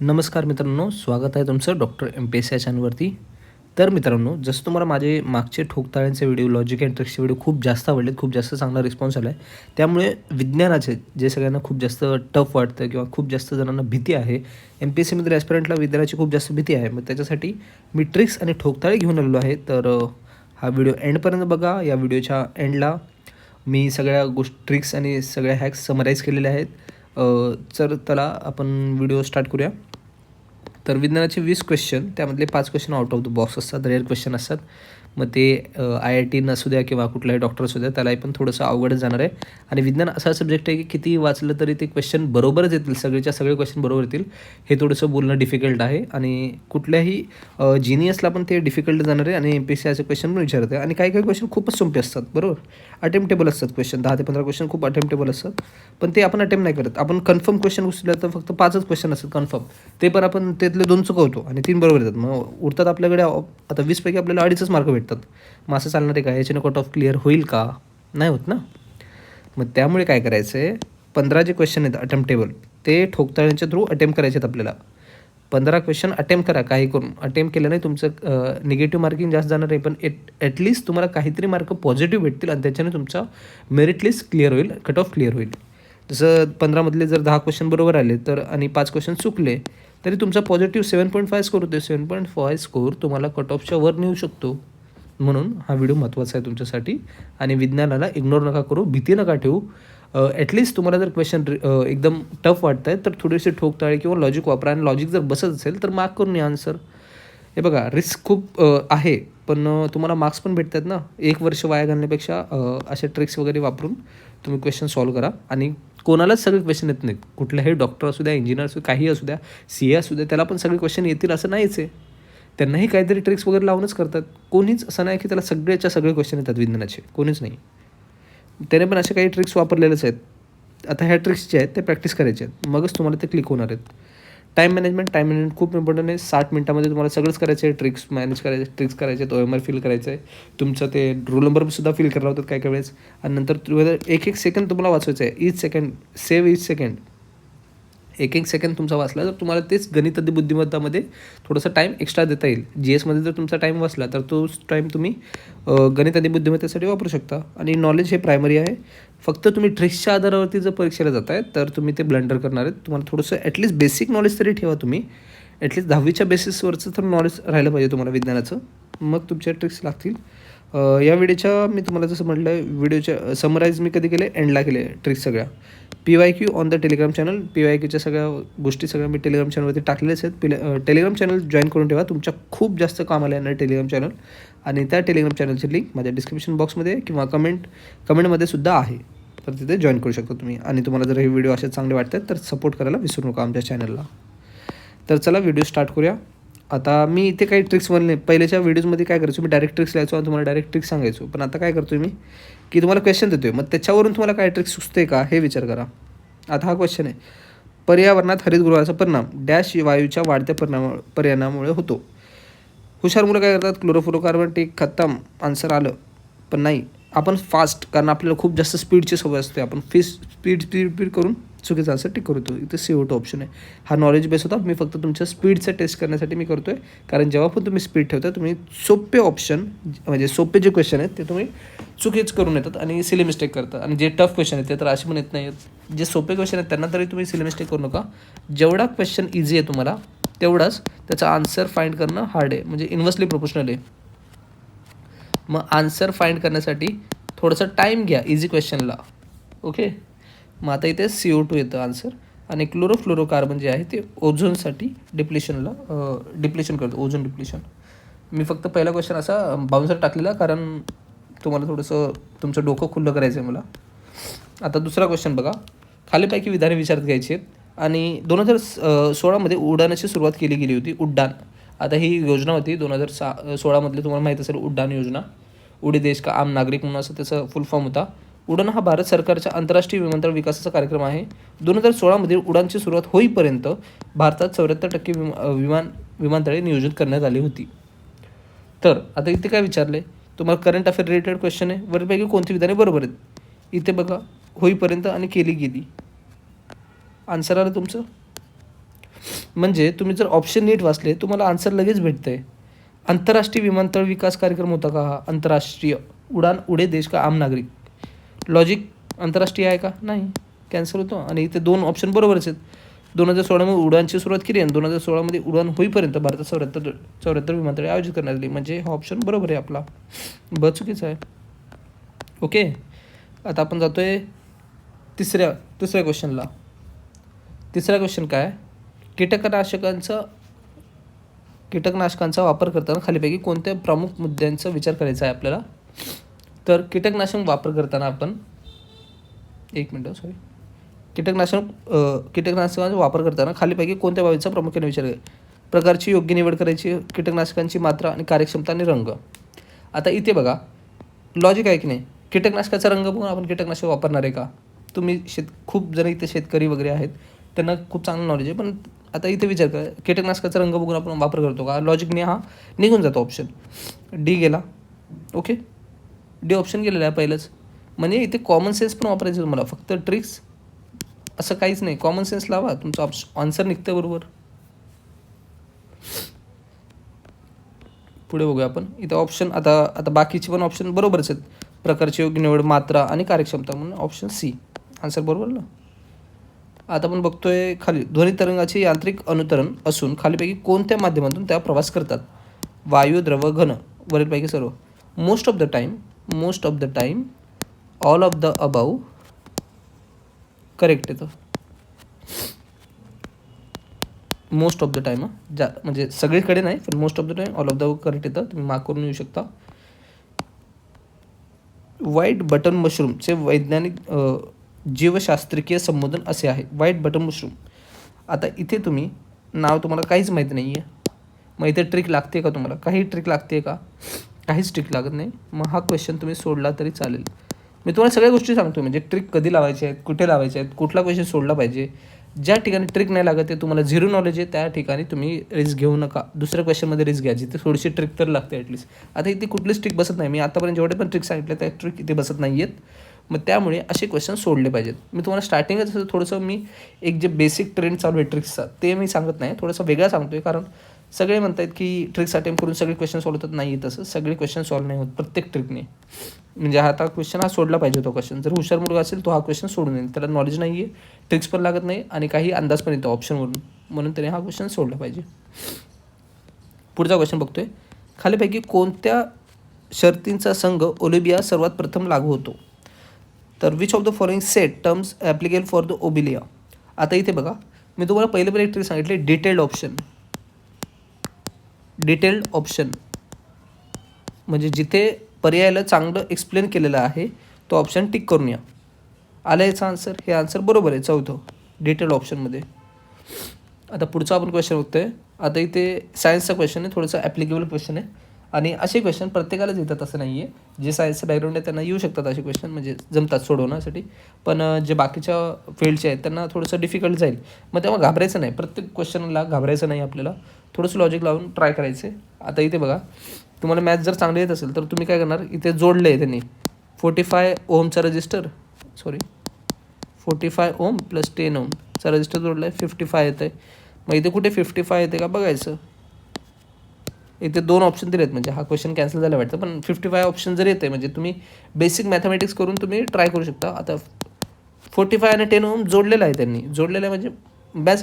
नमस्कार मित्रांनो स्वागत आहे तुमचं डॉक्टर एम पी एस या चॅनलवरती. तर मित्रांनो जसं तुम्हाला माझे मागचे ठोकताळ्यांचे व्हिडिओ लॉजिक अँड ट्रिक्सचे व्हिडिओ खूप जास्त आवडलेत खूप जास्त चांगला रिस्पॉन्स आला आहे त्यामुळे विज्ञानाचे जे सगळ्यांना खूप जास्त टफ वाटतं किंवा खूप जास्त जणांना भीती आहे एम पी एस सीमध्ये ॲस्पिरंटला विज्ञानाची खूप जास्त भीती आहे. मग त्याच्यासाठी मी ट्रिक्स आणि ठोकताळे घेऊन आलेलो आहे. तर हा व्हिडिओ एंडपर्यंत बघा. या व्हिडिओच्या एंडला मी सगळ्या गोष्ट ट्रिक्स आणि सगळ्या हॅक्स समराईज केलेल्या आहेत. तर त्याला आपण व्हिडिओ स्टार्ट करूया. तर विज्ञानाचे वीस क्वेश्चन त्यामधले पाच question out of the box असतात रेअर क्वेश्चन असतात. मग ते आय आय टी असू द्या किंवा कुठलाही डॉक्टर असू द्या त्यालाही पण थोडंसं अवघडच जाणार आहे. आणि विज्ञान असा सब्जेक्ट आहे की किती वाचलं तरी ते क्वेश्चन बरोबरच येतील. सगळेच्या सगळे क्वेश्चन बरोबर येतील. हे थोडंसं बोलणं डिफिकल्ट आहे. आणि कुठल्याही जिनियसला पण ते डिफिकल्ट जाणार आहे. आणि एम पी सी आयचे क्वेश्चन पण विचारत आहे. आणि काही काही क्वेश्चन खूपच सोपे असतात. बरोबर? अटेम्प्टेबल असतात क्वेश्चन दहा ते पंधरा क्वेश्चन खूप अटेम्प्टेबल असतात. पण ते आपण अटेम्प्ट नाही करत. आपण कन्फर्म क्वेश्चन उचललं तर फक्त पाचच क्वेश्चन असतात. कन्फर्म ते पण आपण त्यातले दोन चुकवतो. आणि तीन बरोबर येतात. मग उरतात आपल्याकडे आता वीसपैकी आपल्याला अडीचच मार्क भेटतात. मग असं चालणार आहे का? याच्याने कट ऑफ क्लिअर होईल का? नाही होत ना? मग त्यामुळे काय करायचं आहे पंधरा जे क्वेश्चन आहेत अटेम्प्टेबल ते ठोकताळ्यांच्या थ्रू अटेम्प्ट करायचे आहेत आपल्याला. पंधरा क्वेश्चन अटेम्प्ट करा काही करून. अटेम्प्ट केलं नाही तुमचं निगेटिव्ह मार्किंग जास्त जाणार आहे पण एट ॲटलिस्ट तुम्हाला काहीतरी मार्क पॉझिटिव्ह भेटतील आणि त्याच्याने तुमचा मेरिट लिस्ट क्लिअर होईल कट ऑफ क्लिअर होईल. जसं पंधरामधले जर दहा क्वेश्चन बरोबर आले तर आणि पाच क्वेश्चन चुकले तरी तुमचा positive seven point five score होतो सेवन पॉईंट फाय स्कोर तुम्हाला कट ऑफच्या वर नेऊ शकतो. म्हणून हा व्हिडिओ महत्त्वाचा आहे तुमच्यासाठी. आणि विज्ञानाला इग्नोर नका करू भीती नका ठेवू. ॲटलिस्ट तुम्हाला जर क्वेश्चन एकदम टफ वाटत आहे तर थोडेसे ठोकताळे किंवा लॉजिक वापरा. आणि लॉजिक जर बसत असेल तर मार्क करून या आन्सर हे बघा रिस्क खूप आहे पण तुम्हाला मार्क्स पण भेटतात ना. एक वर्ष वाया घालण्यापेक्षा असे ट्रिक्स वगैरे वापरून तुम्ही क्वेश्चन सॉल्व करा. आणि कोणालाच सगळे क्वेश्चन येत नाहीत. कुठल्याही डॉक्टर असू द्या इंजिनियर असू काही असू द्या सी ए असू द्या त्याला पण सगळे क्वेश्चन येतील असं नाहीच आहे. त्यांनाही काहीतरी ट्रिक्स वगैरे लावूनच करतात. कोणीच असं नाही की त्याला सगळ्याच्या सगळे क्वेश्चन येतात विज्ञानाचे. कोणीच नाही. त्याने पण असे काही ट्रिक्स वापरलेलेच आहेत. आता ह्या ट्रिक्स जे आहेत ते प्रॅक्टिस करायचे आहेत. मगच तुम्हाला ते क्लिक होणार आहेत. टाईम मॅनेजमेंट टाईम मॅनेजमेंट खूप इम्पॉर्टंट आहे. साठ मिनटामध्ये तुम्हाला सगळंच करायचं आहे. ट्रिक्स मॅनेज करायचे ट्रिक्स करायचे आहेत. ओ एम आर फिल करायचं आहे. तुमचं ते रोल नंबर सुद्धा फिल करायला होतात काय काय वेळेस. आणि नंतर एक एक सेकंड तुम्हाला वाचवायचं आहे. Each second save each second एक एक सेकंड तुमचा वाचला तर तुम्हाला तेच गणित आणि बुद्धिमत्तामध्ये थोडासा टाईम एक्स्ट्रा देता येईल. जी एसमध्ये जर तुमचा टाईम वाचला तर तो टाईम तुम्ही गणित आणि बुद्धिमत्तेसाठी वापरू शकता. आणि नॉलेज हे प्रायमरी आहे. फक्त तुम्ही ट्रिक्सच्या आधारावरती जर परीक्षेला जात आहे तर तुम्ही ते ब्लंडर करणार आहेत. तुम्हाला थोडंसं ॲटलीस्ट बेसिक नॉलेज तरी ठेवा तुम्ही. ॲटलीस्ट दहावीच्या बेसिसवरचं तर नॉलेज राहिलं पाहिजे तुम्हाला विज्ञानाचं. मग तुमच्या ट्रिक्स लागतील. या व्हिडिओच्या मी तुम्हाला जसं म्हटलं आहे व्हिडिओच्या समराईज मी कधी केले एंडला केले ट्रिक्स सगळ्या. P Y Q on the Telegram channel P Y क्यूच्या सगळ्या गोष्टी सगळ्या मी टेलिग्राम चॅनलवरती टाकलेल्याच आहेत. पिले टेलिग्राम चॅनल जॉईन करून ठेवा. तुमच्या खूप जास्त कामाला येणार टेलिग्राम चॅनल आणि त्या टेलिग्राम चॅनलची लिंक माझ्या डिस्क्रिप्शन बॉक्समध्ये किंवा कमेंट कमेंटमध्ये सुद्धा आहे. तर तिथे जॉईन करू शकता तुम्ही. आणि तुम्हाला जर हे व्हिडिओ असे चांगले वाटतात तर सपोर्ट करायला विसरू नका आमच्या चॅनलला तर चला व्हिडिओ स्टार्ट करूया. आता मी इथे काही ट्रिक्स बनले पहिल्याच्या व्हिडिओजमध्ये काय करायचो मी डायरेक्ट ट्रिक्स लिहायचो आणि तुम्हाला डायरेक्ट ट्रिक्स सांगायचो. पण आता काय करतो मी की तुम्हाला क्वेश्चन देतोय. मग त्याच्यावरून तुम्हाला काय ट्रिक्स सुचते का हे विचार करा. आता हा क्वेश्चन आहे. पर्यावरणात हरितगृहाचा परिणाम डॅश वायूच्या वाढत्या परिणामा परिणामामुळे होतो. हुशार मुलं काय करतात? क्लोरोफ्लोकार्बन टेक खतम. आन्सर आलं. पण नाही. आपण फास्ट कारण आपल्याला खूप जास्त स्पीडची सवय असते. आपण फिस स्पीड स्पीड स्पीड करून चुकीचा आन्सर टिक करतो इथे सी टू ऑप्शन आहे. हा नॉलेज बेस होता. मी फक्त तुमच्या स्पीडचा टेस्ट करण्यासाठी मी करतो आहे कारण जेव्हा पण तुम्ही स्पीड ठेवता तुम्ही सोपे ऑप्शन म्हणजे सोपे जे क्वेश्चन आहेत ते तुम्ही चुकीच करून येतात आणि सिली मिस्टेक करतात आणि जे टफ क्वेश्चन आहेत ते तर असे पण येत नाही आहेत जे सोपे क्वेश्चन आहेत त्यांना तरी तुम्ही सिली मिस्टेक करू नका. जेवढा क्वेश्चन इझी आहे तुम्हाला तेवढाच त्याचा आन्सर फाइंड करणं हार्ड आहे. म्हणजे इन्व्हर्सली प्रोपोर्शनल आहे. मग आन्सर फाइंड करण्यासाठी थोडंसं टाईम घ्या इझी क्वेश्चनला ओके मग आता इथे सी ओ टू येतं आन्सर आणि क्लोरोफ्लोरोकार्बन जे आहे ते ओझोनसाठी डिप्लेशनला डिप्लेशन करतो ओझोन डिप्लेशन मी फक्त पहिला क्वेश्चन असा बाउन्सर टाकलेला कारण तुम्हाला थोडंसं तुमचं डोकं खुल्लं करायचं आहे मला. आता दुसरा क्वेश्चन बघा. खालीपैकी विधाने विचारत घ्यायची आहेत. आणि दोन हजार सोळामध्ये उड्डाणाची सुरुवात केली गेली होती उड्डाण. आता ही योजना होती दोन हजार सा सोळामधली तुम्हाला माहीत असेल उड्डाण योजना. उडी देश का आम नागरिक म्हणून असं त्याचा फुल फॉर्म होता. उडान हा भारत सरकारच्या आंतरराष्ट्रीय विमानतळ विकासाचा कार्यक्रम आहे. दोन हजार सोळामध्ये उडानची सुरुवात होईपर्यंत भारतात चौऱ्याहत्तर टक्के विमा विमान विमानतळे नियोजित करण्यात आली होती. तर आता इथे काय विचारले तुम्हाला करंट अफेअर रिलेटेड क्वेश्चन आहे. वरपैकी कोणती विधाने बरोबर आहेत? इथे बघा होईपर्यंत आणि केली गेली. आन्सर आलं तुमचं? म्हणजे तुम्ही जर ऑप्शन नीट वाचले तुम्हाला आन्सर लगेच भेटतं आहे आंतरराष्ट्रीय विमानतळ विकास कार्यक्रम होता का हा? आंतरराष्ट्रीय उडान उडे देश का आम नागरिक? लॉजिक आंतरराष्ट्रीय आहे का? नाही. कॅन्सल होतो. आणि इथे दोन ऑप्शन बरोबरच आहेत. दोन हजार सोळामध्ये उडानची सुरुवात केली आणि दोन हजार सोळामध्ये उडान होईपर्यंत भारतात चौऱ्याहत्तर चौऱ्याहत्तर विमानतळे आयोजित करण्यात आली. म्हणजे हा ऑप्शन बरोबर आहे आपला. ब चुकीचा आहे. ओके आता आपण जातो आहे तिसऱ्या तिसऱ्या क्वेश्चनला तिसरा क्वेश्चन काय? कीटकनाशकांचा कीटकनाशकांचा वापर करताना खालीपैकी कोणत्या प्रमुख मुद्द्यांचा विचार करायचा आहे आपल्याला? तर कीटकनाशक वापर करताना आपण एक मिनटं सॉरी कीटकनाशक कीटकनाशकांचा वापर करताना खालीपैकी कोणत्या बाबीचा प्रामुख्याने विचार प्रकारची योग्य निवड करायची कीटकनाशकांची मात्रा आणि कार्यक्षमता आणि रंग. आता इथे बघा लॉजिक आहे की नाही? कीटकनाशकाचा रंग बघून आपण कीटकनाशक वापरणार आहे का? तुम्ही शेत खूप जण इथे शेतकरी वगैरे आहेत त्यांना खूप चांगलं नॉलेज आहे पण आता इथे विचार करा कीटकनाशकाचा रंग बघून आपण वापर करतो का? लॉजिकने हा निघून जातो ऑप्शन डी गेला. ओके डी ऑप्शन गेलेलं आहे पहिलंच. म्हणजे इथे कॉमन सेन्स पण वापरायचं तुम्हाला. फक्त ट्रिक्स असं काहीच नाही. कॉमन सेन्स लावा. तुमचं ऑप्श आन्सर निघतं बरोबर. पुढे बघूया आपण. इथं ऑप्शन आता आता बाकीचे पण ऑप्शन बरोबरच आहेत. प्रकारची योग्य निवड मात्रा आणि कार्यक्षमता म्हणून ऑप्शन सी आन्सर बरोबर ना? आता आपण बघतोय खाली. ध्वनी तरंगाचे यांत्रिक अनुतरण असून खालीपैकी कोणत्या माध्यमातून त्या प्रवास करतात? वायू द्रव घन. वरीलपैकी सर्व. Most of the time most of the time all of the above correct येतं मोस्ट ऑफ द टाईम ज्या म्हणजे सगळीकडे नाही पण most of the time all of the correct येतं तुम्ही मार्क करून येऊ शकता. व्हाईट बटन मशरूमचे वैज्ञानिक जीवशास्त्रीय संबोधन असे आहे. व्हाईट बटन मशरूम आता इथे तुम्ही नाव तुम्हाला काहीच माहीत नाही आहे मग इथे ट्रिक लागते का तुम्हाला? काही ट्रिक लागते का? काहीच ट्रिक लागत नाही. मग हा क्वेश्चन तुम्ही सोडला तरी चालेल. मी तुम्हाला सगळ्या गोष्टी सांगतो म्हणजे ट्रिक कधी लावायचे आहेत कुठे लावायचे आहेत कुठला क्वेश्चन सोडला पाहिजे. ज्या ठिकाणी ट्रिक नाही लागत आहे तुम्हाला झिरो नॉलेज आहे त्या ठिकाणी तुम्ही रिस्क घेऊ नका. दुसऱ्या क्वेश्चनमध्ये रिस्क घ्या. जिथे थोडीशी ट्रिक तर लागते ॲटलीस्ट आता इथे कुठलीच ट्रिक बसत नाही. मी आतापर्यंत जेवढे पण ट्रिक सांगितले त्या ट्रिक इथे बसत नाही आहेत मग त्यामुळे असे क्वेश्चन सोडले पाहिजेत. मी तुम्हाला स्टार्टिंगच थोडंसं मी एक जे बेसिक ट्रेंड चालू आहे ट्रिक्सचा ते मी सांगत नाही. थोडंसं वेगळा सांगतो आहे कारण सगळे म्हणतात की ट्रिक्स अटेम्प्ट करून सगळे क्वेश्चन सॉल्व होतात. नाही तसं सगळे क्वेश्चन सॉल्व नाही होत. प्रत्येक ट्रिकने म्हणजे हा आता क्वेश्चन हा सोडला पाहिजे तो क्वेश्चन जर हुशार मुलगा असेल तो हा क्वेश्चन सोडून येईल त्याला नॉलेज नाही आहे ट्रिक्स पण लागत नाही आणि काही अंदाज पण येतो ऑप्शनवरून म्हणून त्याने हा क्वेश्चन सोडला पाहिजे. पुढचा क्वेश्चन बघतोय. खालीपैकी कोणत्या शर्तींचा संघ ओलिबिया सर्वात प्रथम लागू होतो? तर which of the following set terms applicable for the Obelia? आता इथे बघा. मी तुम्हाला पहिले पहिले एक ट्रिक सांगितले डिटेल्ड ऑप्शन डिटेल्ड ऑप्शन. म्हणजे जिथे पर्यायाला चांगलं एक्सप्लेन केलेलं आहे तो ऑप्शन टिक करून या. आलं याचा आन्सर हे आन्सर बरोबर आहे चौथं. डिटेल ऑप्शनमध्ये आता पुढचा आपण क्वेश्चन बघतोय. आता इथे सायन्सचा क्वेश्चन आहे थोडंसं ॲप्लिकेबल क्वेश्चन आहे. आणि असे क्वेश्चन प्रत्येकालाच येतात असं नाही आहे जे सायन्सचं बॅकग्राऊंड आहे त्यांना येऊ शकतात असे क्वेश्चन म्हणजे जमतात सोडवण्यासाठी. पण जे बाकीच्या फील्डचे आहेत त्यांना थोडंसं डिफिकल्ट जाईल. मग तेव्हा घाबरायचं नाही. प्रत्येक क्वेश्चनला घाबरायचं नाही आपल्याला. थोडंसं लॉजिक लावून ट्राय करायचे आता इथे बघा तुम्हाला मॅथ जर चांगले येत असेल तर तुम्ही काय करणार? इथे जोडलं आहे त्यांनी. फोर्टी फाय ओमचा register sorry forty five ohm plus ten ओमचा रजिस्टर जोडला आहे फिफ्टी फाय येतं आहे मग इथे कुठे फिफ्टी फाय येते का? बघायचं. इथे दोन ऑप्शन दिलेत म्हणजे हा क्वेश्चन कॅन्सल झाला वाटतं पण फिफ्टी फाय ऑप्शन जर येते म्हणजे तुम्ही बेसिक मॅथमॅटिक्स करून तुम्ही ट्राय करू शकता. आता फोर्टी फाय आणि टेन ओम जोडलेला आहे त्यांनी. जोडलेलं आहे म्हणजे बॅस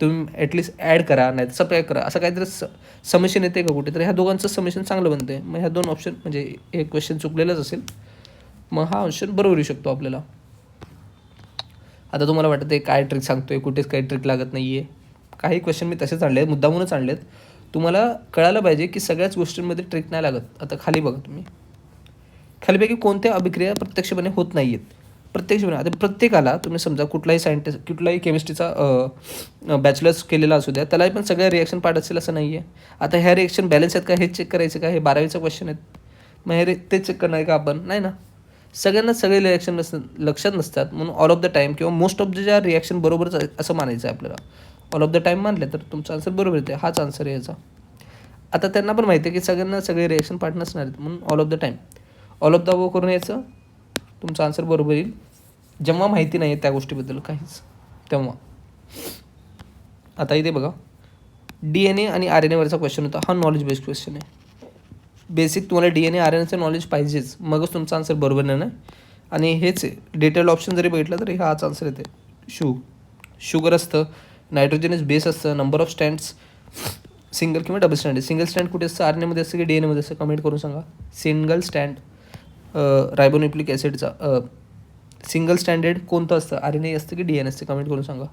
तुम्ही ॲटलिस्ट ॲड करा नाही तर करा. असं काहीतरी स समिशन येते का कुठे तर ह्या दोघांचं समिशन चांगलं बनते मग ह्या दोन ऑप्शन म्हणजे हे क्वेश्चन चुकलेलंच असेल. मग हा ऑप्शन बरोबर येऊ शकतो आपल्याला. आता तुम्हाला वाटतं काय ट्रिक सांगतोय कुठेच काही ट्रिक लागत नाही आहे काही क्वेश्चन मी तसेच आणले आहेत मुद्दामूनच आणले आहेत तुम्हाला कळायला पाहिजे की सगळ्याच गोष्टींमध्ये ट्रिक नाही लागत. आता खाली बघा तुम्ही. खालीपैकी कोणत्या अभिक्रिया प्रत्यक्षपणे होत नाही आहेत प्रत्यक्षपणे आता प्रत्येकाला तुम्ही समजा कुठलाही सायंटिस्ट कुठलाही केमिस्ट्रीचा बॅचलर्स केलेला असू द्या त्यालाही पण सगळ्या रिॲक्शन पार्ट असेल असं नाही आहे आता ह्या रिॲक्शन बॅलन्स आहेत का हे चेक करायचं का हे बारावीचं क्वेश्चन आहेत. मग हे रे ते चेक करणार आहे का आपण? नाही ना. सगळ्यांना सगळे रिॲक्शन नस लक्षात नसतात म्हणून ऑल ऑफ द टाईम किंवा मोस्ट ऑफ द ज्या रिॲक्शन बरोबरच असं मानायचं आहे आपल्याला. ऑल ऑफ द टाईम मानले तर तुमचा आन्सर बरोबर येते हाच आन्सर आहे याचा. आता त्यांना पण माहिती आहे की सगळ्यांना सगळे रिॲक्शन पार्ट नसणार आहेत म्हणून all of the time all of the वो करून यायचं तुमचा आन्सर बरोबर येईल. जेव्हा माहिती नाही आहे त्या गोष्टीबद्दल काहीच. तेव्हा. आता इथे बघा. डी एन ए आणि आर एन एवरचा क्वेश्चन होता. हा नॉलेज बेस्ड क्वेश्चन आहे. बेसिक तुम्हाला D N A R N एचं नॉलेज पाहिजेच. मगच तुमचा आन्सर बरोबर नाही. ना आणि हेच आहे. डिटेल ऑप्शन जरी बघितलं तरी हाच आन्सर येते शू शुगर असतं नायट्रोजनस बेस असतं. नंबर ऑफ स्टँड्स सिंगल किंवा डबल स्टँड सिंगल स्टँड कुठे असतं? आर एमध्ये असतं की डी एन एमध्ये असतं? कमेंट करून सांगा. सिंगल स्टँड रायबोन्युक्लिक ॲसिडचा सिंगल स्टँडर्ड कोणतं असतं? आर एन ए असतं की डी एन असतं? कमेंट करून सांगा.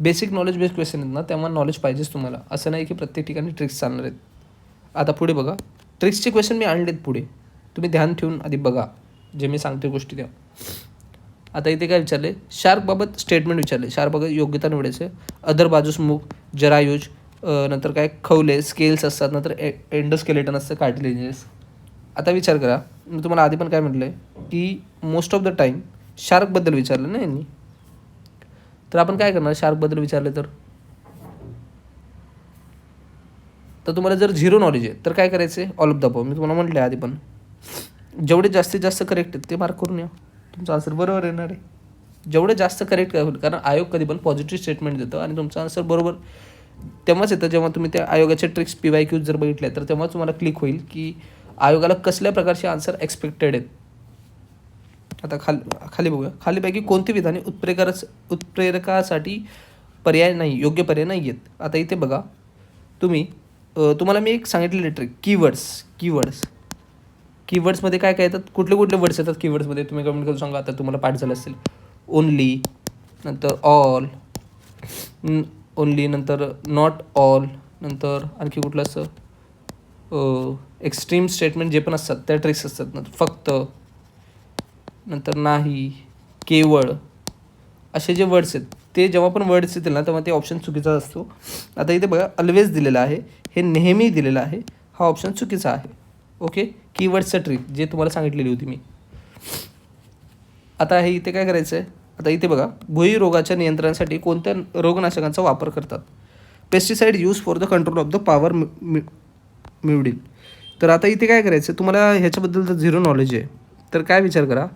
बेसिक नॉलेज बेस्ड क्वेश्चन आहेत ना तेव्हा नॉलेज पाहिजेच तुम्हाला. असं नाही की प्रत्येक ठिकाणी ट्रिक्स चालणार आहेत. आता पुढे बघा. ट्रिक्सचे क्वेश्चन मी आणलेत पुढे. तुम्ही ध्यान ठेवून आधी बघा. जे मी सांगते गोष्टी त्या. आता इथे काय विचारले? शार्कबाबत स्टेटमेंट विचारले. शार्क बघा योग्यता निवडायचे. अदर बाजूस मुख जरायुज नंतर काय? खवले स्केल्स असतात. नंतर ए एंडोस्केलेटन असतं कार्टिलेजेस आता विचार करा. मी तुम्हाला आधी पण काय म्हटलं आहे की मोस्ट ऑफ द टाईम शार्कबद्दल विचारलं ना यांनी? तर आपण काय करणार शार्कबद्दल विचारलं तर? तर तुम्हाला जर झिरो नॉलेज आहे तर काय करायचं आहे ऑल ऑफ द अबव मी तुम्हाला म्हटलं आधी पण. जेवढे जास्तीत जास्त करेक्ट आहेत ते मार्क करून या. तुमचा आन्सर बरोबर येणार आहे. जेवढे जास्त करेक्ट होईल कारण आयोग कधी पण पॉझिटिव्ह स्टेटमेंट देतो आणि तुमचा आन्सर बरोबर तेव्हाच येतं. जेव्हा तुम्ही त्या आयोगाचे ट्रिक्स पी वाय क्यूज जर बघितले तर तेव्हा तुम्हाला क्लिक होईल की आयोगाला कसल्या प्रकारचे आन्सर एक्सपेक्टेड आहेत? आता खाली खाली बघूया. खालीपैकी कोणती विधाने उत्प्रेरकास उत्प्रेरकासाठी पर्याय नाही योग्य पर्याय नाही आहेत? आता इथे बघा. तुम्ही तुम्हाला मी एक सांगितलेली ट्रिक कीवर्ड्स कीवर्ड्स कीवर्ड्समध्ये काय काय येतात? कुठले कुठले वर्ड्स येतात कीवर्ड्समध्ये तुम्ही कमेंट करून सांगा. आता तुम्हाला पाठ झालं असेल. ओनली नंतर ऑल ओनली नंतर नॉट ऑल नंतर आणखी कुठलं असं? एक्स्ट्रीम स्टेटमेंट जे पण असतात त्या ट्रिक्स असतात नंतर फक्त नंतर नाही केवळ असे जे वर्ड्स आहेत ते जेव्हा पण वर्ड्स येतील ना तेव्हा ते ऑप्शन चुकीचा असतो. आता इथे बघा ऑलवेज दिलेला आहे हे नेहमी दिलेलं आहे हा ऑप्शन चुकीचा आहे. ओके कीवर्डचं ट्रिक जे तुम्हाला सांगितलेली होती मी. आता हे इथे काय करायचं आहे आता इथे बघा भुई रोगाच्या नियंत्रणासाठी कोणत्या रोगनाशकांचा वापर करतात? Pesticide use for the control of the power मिळतील. तर आता इथे काय करायचं? तुम्हाला ह्याच्याबद्दल जर झिरो नॉलेज आहे. तर काय विचार करा?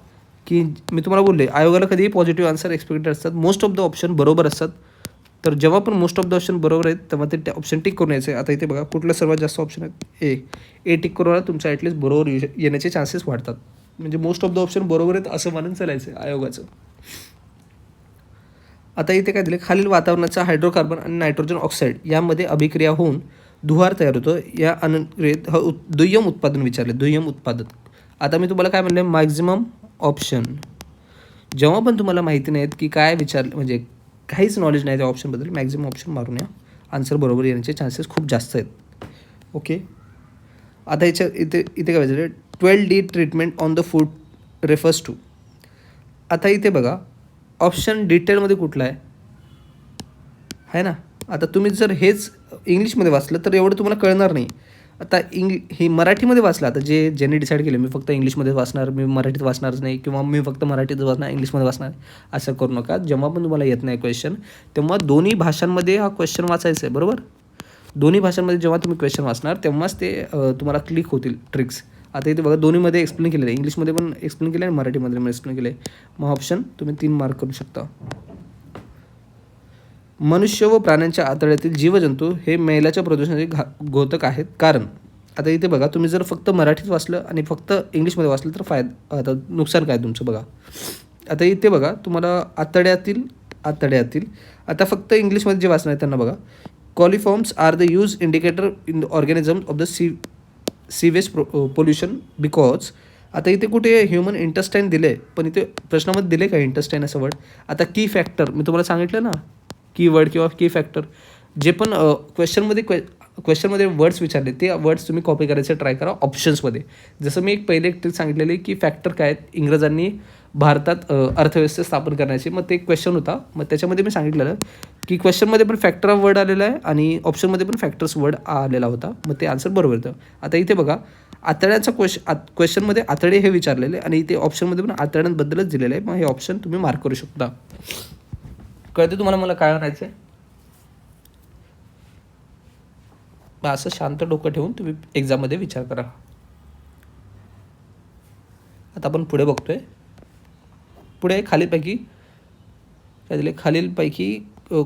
की मी तुम्हाला बोलले आयोगाला कधीही पॉझिटिव्ह आन्सर एक्सपेक्टेड असतात. मोस्ट ऑफ द ऑप्शन बरोबर असतात. तर जेव्हा पण मोस्ट ऑफ द ऑप्शन बरोबर आहेत तेव्हा ते ऑप्शन टिक करून यायचे. आता इथे बघा कुठलं सर्वात जास्त ऑप्शन आहेत ए ए टिक करून आला, तुमच्या ॲटलीस्ट बरोबर येऊ येण्याचे चान्सेस वाढतात. म्हणजे मोस्ट ऑफ द ऑप्शन बरोबर आहेत असं मानून चालायचं आयोगाचं. आता इथे काय दिले खालील वातावरणाचा हायड्रोकार्बन आणि नायट्रोजन ऑक्साईड यामध्ये अभिक्रिया होऊन दुहार तयार होतो. या अनुक्रियेत हो, दुय्यम उत्पादन विचारले दुय्यम उत्पादन आता मी तुम्हाला काय म्हणले मॅक्झिमम ऑप्शन जेव्हा पण तुम्हाला माहिती नाहीत की काय विचार म्हणजे काहीच नॉलेज नाही त्या ऑप्शनबद्दल मॅक्झिमम ऑप्शन मारून या. आन्सर बरोबर येण्याचे चान्सेस खूप जास्त आहेत. ओके आता याच्या इथे इथे काय विचारले twelve D treatment on the food refers to आता इथे बघा ऑप्शन डिटेलमध्ये कुठला आहे? आहे ना? आता तुम्ही जर हेच इंग्लिशमध्ये वाचलं तर एवढं तुम्हाला कळणार नाही. आता इंग हे मराठीमध्ये वाचलं. आता जे ज्यांनी डिसाईड केलं मी फक्त इंग्लिशमध्ये वाचणार मी मराठीत वाचणारच नाही किंवा मी फक्त मराठीत वाचणार इंग्लिशमध्ये वाचणार असं करू नका. जेव्हा पण तुम्हाला येत नाही क्वेश्चन तेव्हा दोन्ही भाषांमध्ये हा क्वेश्चन वाचायचा आहे बरोबर? दोन्ही भाषांमध्ये जेव्हा तुम्ही क्वेश्चन वाचणार तेव्हाच ते तुम्हाला क्लिक होतील ट्रिक्स आता इथे बघा दोन्हीमध्ये एक्सप्लेन केलेलं आहे. इंग्लिशमध्ये पण एक्सप्लेन केलं आहे आणि मराठीमध्ये पण एक्सप्लेन केलं आहे मग ऑप्शन तुम्ही तीन मार्क करू शकता. मनुष्य व प्राण्यांच्या आतड्यातील जीवजंतू हे मैलाच्या प्रदूषणाचे घा घोतक आहेत. कारण आता इथे बघा तुम्ही जर फक्त मराठीत वाचलं आणि फक्त इंग्लिशमध्ये वाचलं तर फायदा आता नुकसान काय तुमचं बघा. आता इथे बघा तुम्हाला आतड्यातील आतड्यातील आता फक्त इंग्लिशमध्ये जे वाचणार आहे त्यांना बघा. Coliforms are the use indicator in the organism of the sea sewage pro pollution because आता इथे कुठे ह्युमन इंटस्टाईन दिले पण इथे प्रश्नामध्ये दिले का इंटस्टाईन असं वर्ड आता की फॅक्टर मी तुम्हाला सांगितलं ना की वर्ड किंवा की फॅक्टर जे पण क्वेश्चनमध्ये क्वे क्वेश्चनमध्ये वर्ड्स विचारले ते वर्ड्स तुम्ही कॉपी करायचे ट्राय करा ऑप्शन्समध्ये जसं मी एक पहिले एक ट्रिक सांगितलेली की फॅक्टर काय आहेत इंग्रजांनी भारतात अर्थव्यवस्था स्थापन करण्याची. मग ते क्वेश्चन होता. मग त्याच्यामध्ये मी सांगितलेलं की क्वेश्चनमध्ये पण फॅक्टर ऑफ वर्ड आलेला आहे आणि ऑप्शनमध्ये पण फॅक्टर्स वर्ड आलेला होता. मग ते आन्सर बरोबर येतं आता इथे बघा आतड्याचा क्वेश आत क्वेश्चनमध्ये आतडे हे विचारलेले आणि इथे ऑप्शनमध्ये पण आतड्यांबद्दलच दिलेलं आहे. मग हे ऑप्शन तुम्ही मार्क करू शकता. कळते तुम्हाला मला काय म्हणायचं आहे असं शांत डोकं ठेवून तुम्ही एक्झाममध्ये विचार करा. आता आपण पुढे बघतोय. पुढे खालीलपैकी काय दिले खालीलपैकी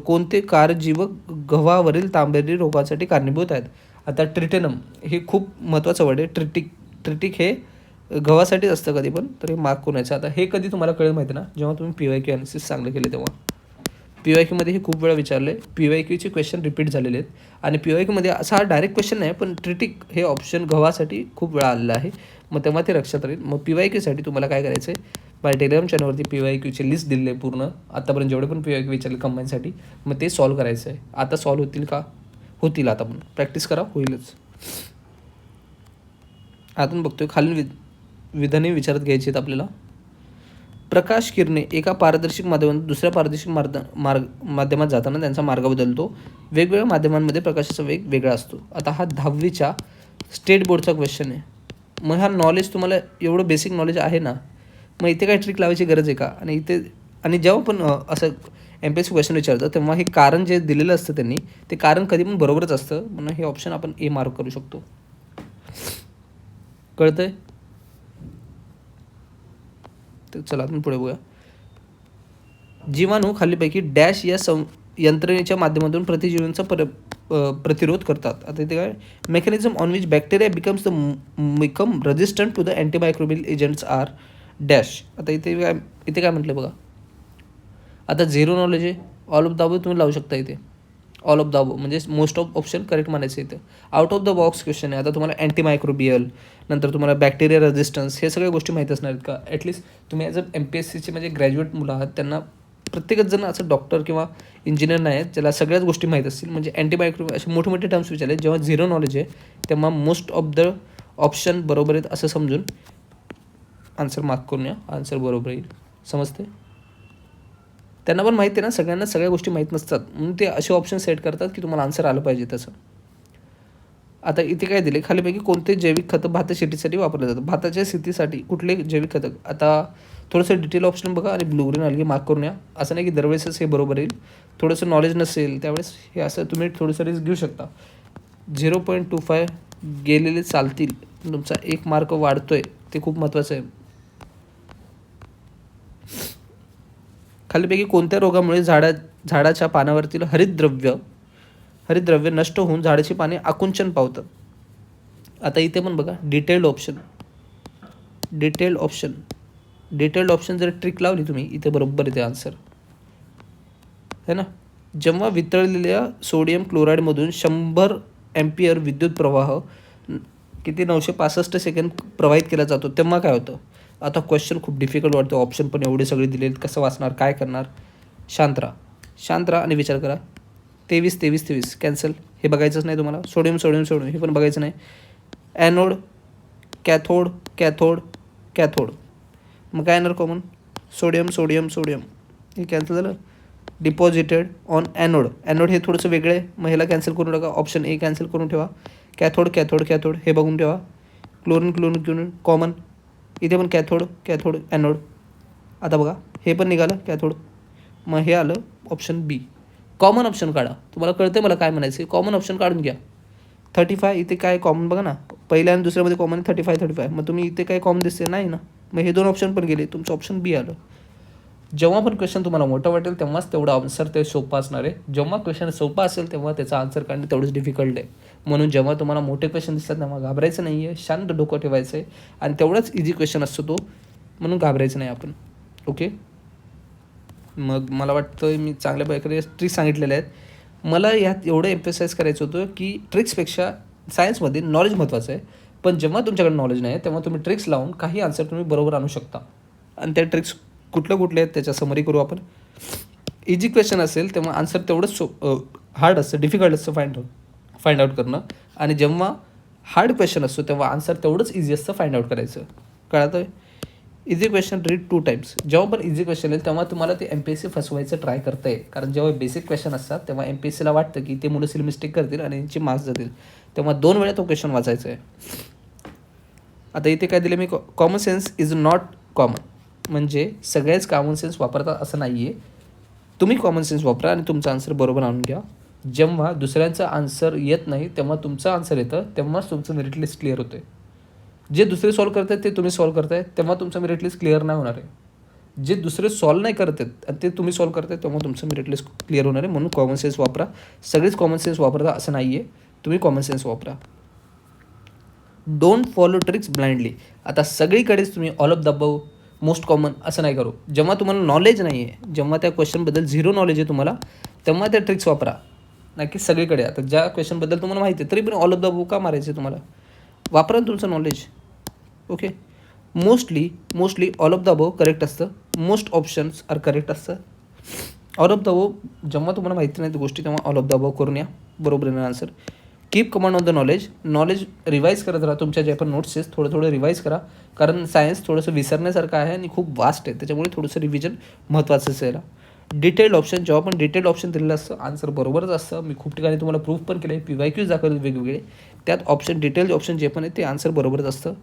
कोणते कारजीवक गव्हावरील तांबेरी रोगासाठी कारणीभूत आहेत? आता ट्रिटेनम हे खूप महत्त्वाचं वर्ड आहे. ट्रिटिक ट्रिटिक हे गव्हासाठीच असतं कधी पण तर हे मार्क कोणाचं आता हे कधी तुम्हाला कळेल माहिती ना? जेव्हा तुम्ही पी वाय क्यू अनालिसिस चांगले केले तेव्हा. पी वाय क्यूमध्ये हे खूप वेळा विचारलं आहे पी वाय क्यूचे क्वेश्चन रिपीट झालेले आहेत. आणि पी वाय क्यूमध्ये असा हा डायरेक्ट क्वेश्चन नाही पण ट्रिटिक हे ऑप्शन गव्हासाठी खूप वेळा आलेलं आहे. मग तेव्हा ते लक्षात राहील. मग पी वाय क्यूसाठी तुम्हाला काय करायचं आहे माझ्या टेलिग्राम चॅनलवरती पी वाय क्यूची लिस्ट दिली आहे पूर्ण. आतापर्यंत जेवढे पण पी वाय क्यू विचारले कंबाईनसाठी मग ते सॉल्व करायचं आहे आता सॉल्व होतील का? होतील आता पण. प्रॅक्टिस करा होईलच. आतून बघतोय. खालील वि विधाने विचारात घ्यायची आहेत आपल्याला. प्रकाश किरणे एका पारदर्शक माध्यमातून दुसऱ्या पारदर्शक मार्ग मार्ग माध्यमात जाताना त्यांचा मार्ग बदलतो. वेगवेगळ्या माध्यमांमध्ये प्रकाशाचा वेग वेगळा असतो. आता हा दहावीच्या स्टेट बोर्डचा क्वेश्चन आहे. मग हा नॉलेज तुम्हाला एवढं बेसिक नॉलेज आहे ना? मग इथे काय ट्रिक लावायची गरज आहे का? आणि इथे आणि जेव्हा पण असं M P S C question विचारतं तेव्हा हे कारण जे दिलेलं असतं त्यांनी ते कारण कधी पण बरोबरच असतं. म्हणून हे ऑप्शन आपण ए मार्क करू शकतो. कळतं आहे तर चला आपण पुढे बघूया. जीवाणू खालीपैकी डॅश या सं यंत्रणेच्या माध्यमातून प्रतिजीवांचा पर प्रतिरोध करतात. आता इथे काय? Mechanism on which bacteria becomes the become resistant to the antimicrobial agents are dash आता इथे काय इथे काय म्हटलं बघा. आता झिरो नॉलेज आहे. ऑल ऑफ द तुम्ही लावू शकता इथे. ऑल ऑफ द म्हणजे मोस्ट ऑफ ऑप्शन करेक्ट म्हणायचं इथं. Out of the box question आहे. आता तुम्हाला अँटीमायक्रोबियल नंतर तुम्हाला बॅक्टेरिया रेजिस्टन्स हे सगळ्या गोष्टी माहीत असणार आहेत का? ॲटलिस्ट तुम्ही as a M P S सीचे म्हणजे ग्रॅज्युएट मुलं आहात त्यांना प्रत्येकच जण असं डॉक्टर किंवा इंजिनियर नाही आहेत ज्याला सगळ्याच गोष्टी माहीत असतील. म्हणजे अँटीमायक्रो असे मोठे मोठे टर्म्स विचारले जेव्हा झिरो नॉलेज आहे तेव्हा मोस्ट ऑफ द ऑप्शन बरोबर आहेत असं समजून आन्सर मार्क करून या. आन्सर बरोबर येईल. समजते त्यांना पण माहिती आहे ना सगळ्यांना सगळ्या गोष्टी माहीत नसतात. म्हणून ते असे ऑप्शन सेट करतात की तुम्हाला आन्सर आलं पाहिजे तसं. आता इथे काय दिले खालीपैकी कोणते जैविक खतं भात शेतीसाठी वापरले जातात? भाताच्या शेतीसाठी कुठले जैविक खतं? आता थोडंसं डिटेल ऑप्शन बघा आणि ब्लू ग्रीन अलगी मार्क करून या. असं नाही की दरवेळेसच हे बरोबर येईल. थोडंसं नॉलेज नसेल त्यावेळेस हे असं तुम्ही थोडंसं रिस्क घेऊ शकता. झिरो पॉईंट टू फाय गेलेले चालतील. तुमचा एक मार्क वाढतो आहे ते खूप महत्त्वाचं आहे. खालीपैकी कोणत्या रोगामुळे झाडा झाडाच्या पानावरतील हरितद्रव्य हरितद्रव्य नष्ट होऊन झाडाची पाने आकुंचन पावतात? आता इथे पण बघा detailed option detailed option detailed option जर ट्रिक लावली तुम्ही इथे बरोबर येते आन्सर है ना? जेव्हा वितळलेल्या सोडियम क्लोराईडमधून शंभर एम्पियर विद्युत प्रवाह किती? नऊशे पासष्ट सेकंद प्रवाहित केला जातो तेव्हा काय होतं? आता क्वेश्चन खूप डिफिकल्ट वाटतं ऑप्शन पण एवढे सगळे दिलेत. कसं वाचणार काय करणार? शांत राहा. शांत राहा आणि विचार करा. तेवीस तेवीस तेवीस. कॅन्सल हे बघायचंच नाही तुम्हाला. सोडियम सोडियम सोडियम हे पण बघायचं नाही. ॲनोड कॅथोड कॅथोड कॅथोड मग काय येणार कॉमन सोडियम सोडियम सोडियम हे कॅन्सल झालं. डिपॉझिटेड ऑन ॲनोड ॲनोड हे थोडंसं वेगळं आहे. मग ह्याला कॅन्सल करून टाका ऑप्शन ए कॅन्सल करून ठेवा. कॅथोड कॅथोड कॅथोड हे बघून ठेवा. क्लोरिन क्लोरिन क्लोरिन कॉमन इथे पण कॅथोड कॅथोड ॲनोड आता बघा हे पण निघालं कॅथोड. मग हे आलं ऑप्शन बी कॉमन ऑप्शन काढा. तुम्हाला कळतं मला काय म्हणायचं कॉमन ऑप्शन काढून घ्या. थर्टी फाय इथे काय कॉमन बघा ना. पहिल्या आणि दुसऱ्यामध्ये common thirty five thirty five मग तुम्ही इथे काय कॉमन दिसते नाही ना. मग हे दोन ऑप्शन पण गेले. तुमचं ऑप्शन बी आलं. जेव्हा पण क्वेश्चन तुम्हाला मोठं वाटेल तेव्हाच तेवढं आन्सर ते सोपं असणार आहे. जेव्हा क्वेश्चन सोपा असेल तेव्हा त्याचा आन्सर काढणं तेवढंच डिफिकल्ट आहे. म्हणून जेव्हा तुम्हाला मोठे क्वेश्चन दिसतात तेव्हा घाबरायचं नाही आहे शांत डोकं ठेवायचं आहे आणि तेवढाच इझी क्वेश्चन असतो तो. म्हणून घाबरायचं नाही आपण. ओके मग मला वाटतं मी चांगल्या प्रकारे ट्रिक्स सांगितलेल्या आहेत. मला यात एवढं एम्फसाईज करायचं होतं की ट्रिक्सपेक्षा सायन्समध्ये नॉलेज महत्त्वाचं आहे. पण जेव्हा तुमच्याकडे नॉलेज नाही तेव्हा तुम्ही ट्रिक्स लावून काही आन्सर तुम्ही बरोबर आणू शकता. आणि त्या ट्रिक्स कुठले कुठले आहेत त्याच्या समरी करू आपण. इझी क्वेश्चन असेल तेव्हा आन्सर तेवढंच सो हार्ड असतं डिफिकल्ट असतं फाइंड आउट फाइंड आउट करणं. आणि जेव्हा हार्ड क्वेश्चन असतो तेव्हा आन्सर तेवढंच इझी असतं फाइंड आउट करायचं. कळतं easy question read two times जेव्हा पण इझी क्वेश्चन येईल तेव्हा तुम्हाला ते एम पी एस सी फसवायचं ट्राय करता येईल कारण जेव्हा बेसिक क्वेश्चन असतात तेव्हा एम पी एस सीला वाटतं की ते मुलं सिल मिस्टेक करतील आणि यांची मार्क्स जातील. तेव्हा दोन वेळा तो क्वेश्चन वाचायचा आहे आता इथे काय दिलं मी? Common sense is not common म्हणजे सगळेच कॉमन सेन्स वापरतात असं नाही आहे तुम्ही कॉमन सेन्स वापरा आणि तुमचा आन्सर बरोबर आणून घ्या. जेव्हा दुसऱ्यांचा आन्सर येत नाही तेव्हा तुमचं आन्सर येतं तेव्हाच तुमचं मेरिट लिस्ट क्लिअर होते. जे दुसरे सॉल्व करतायत ते तुम्ही सॉल्व करताय तेव्हा तुमचं मेरिट लिस्ट क्लिअर नाही होणार आहे. जे दुसरे सॉल्व नाही करत आहेत आणि ते तुम्ही सॉल्व करताय तेव्हा तुमचं मेरिट लिस्ट क्लिअर होणार आहे. म्हणून कॉमन सेन्स वापरा. सगळेच कॉमन सेन्स वापरता असं नाही आहे तुम्ही कॉमन सेन्स वापरा. डोंट फॉलो ट्रिक्स ब्लाइंडली आता सगळीकडेच तुम्ही all of the above most common असं नाही करू. जेव्हा तुम्हाला नॉलेज नाही आहे जेव्हा त्या क्वेश्चनबद्दल झिरो नॉलेज आहे तुम्हाला तेव्हा त्या ट्रिक्स वापरा. नाही की सगळीकडे. आता ज्या क्वेश्चनबद्दल तुम्हाला माहिती आहे तरी पण ऑल ऑफ द बुक का मारायचे तुम्हाला? वापरा तुमचं knowledge okay mostly mostly all of the above correct असतं. मोस्ट ऑप्शन्स आर करेक्ट असतं. ऑल ऑफ द अबव जेव्हा तुम्हाला माहिती नाही त्या गोष्टी तेव्हा ऑल ऑफ द अबव करून या. बरोबर येणार answer keep command on the knowledge knowledge revise करत राहा. तुमच्या जे पण नोट्स आहेत थोडं थोडं रिवाईज करा. कारण सायन्स थोडंसं विसरण्यासारखं आहे आणि खूप वास्ट आहे. त्याच्यामुळे थोडंसं रिव्हिजन महत्त्वाचं असेल. डिटेल्ड ऑप्शन जेव्हा पण डिटेल्ड ऑप्शन दिलेलं असतं आन्सर बरोबरच असतं. मी खूप ठिकाणी तुम्हाला प्रूफ पण केलं आहे पी वाय क्यूज दाखवले वेगवेगळे. त्यात ऑप्शन डिटेल्ड ऑप्शन जे पण आहे ते आन्सर बरोबरच असतं.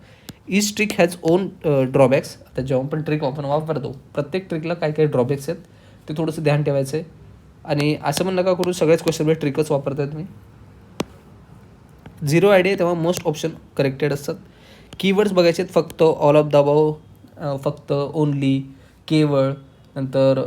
Each trick has own drawbacks आता जेव्हा पण ट्रिक आपण वापरतो प्रत्येक ट्रिकला काय काय ड्रॉबॅक्स आहेत ते थोडंसं ध्यान ठेवायचं आहे आणि असं पण नका करू सगळ्याच क्वेश्चनमध्ये ट्रिकच वापरतात तुम्ही. झिरो आयडिया तेव्हा मोस्ट ऑप्शन करेक्टेड असतात. कीवर्ड्स बघायचे आहेत फक्त ऑल ऑफ दबाव फक्त ओनली केवळ नंतर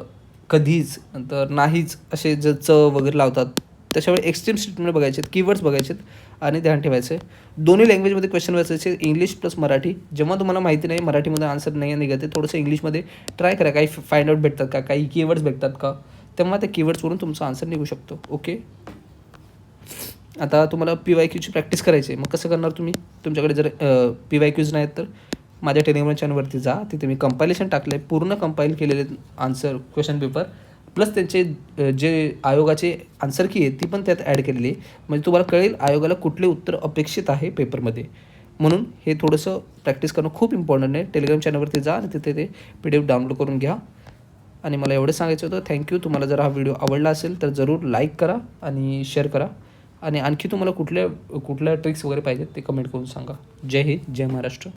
कधीच नंतर नाहीच असे ज च वगैरे लावतात. त्याच्यामुळे एक्स्ट्रीम स्टेटमेंट बघायचे आहेत कीवर्ड्स बघायचे आहेत आणि ध्यान ठेवायचं आहे. दोन्ही लँग्वेजमध्ये क्वेश्चन वाचायचे इंग्लिश प्लस मराठी. जेव्हा तुम्हाला माहिती नाही मराठीमध्ये आन्सर नाही निघत आहे थोडंसं इंग्लिशमध्ये ट्राय करा. काही फाइंड आउट भेटतात का? काही कीवर्ड्स भेटतात का? तेव्हा त्या कीवर्ड्सवरून तुमचा आन्सर निघू शकतो. ओके आता तुम्हाला पी वाय क्यूची प्रॅक्टिस करायची आहे मग कसं करणार तुम्ही? तुमच्याकडे जर पी वाय क्यूज नाहीत तर माझ्या टेलिग्राम चॅनलवरती जा. तिथे मी कंपायलेशन टाकलं आहे पूर्ण कंपाईल केलेले आन्सर क्वेश्चन पेपर प्लस त्यांचे जे आयोगाचे आन्सर की आहे ती पण त्यात ॲड केलेली आहे. म्हणजे तुम्हाला कळेल आयोगाला कुठले उत्तर अपेक्षित आहे पेपरमध्ये म्हणून हे थोडंसं प्रॅक्टिस करणं खूप इम्पॉर्टंट आहे. टेलिग्राम चॅनलवरती जा आणि तिथे ते पी डी एफ डाउनलोड करून घ्या. आणि मला एवढं सांगायचं होतं. थँक्यू तुम्हाला जर हा व्हिडिओ आवडला असेल तर जरूर लाईक करा आणि शेअर करा. आणि आणखी तुम्हाला कुठल्या कुठल्या ट्रिक्स वगैरे पाहिजेत ते कमेंट करून सांगा. जय हिंद जय महाराष्ट्र.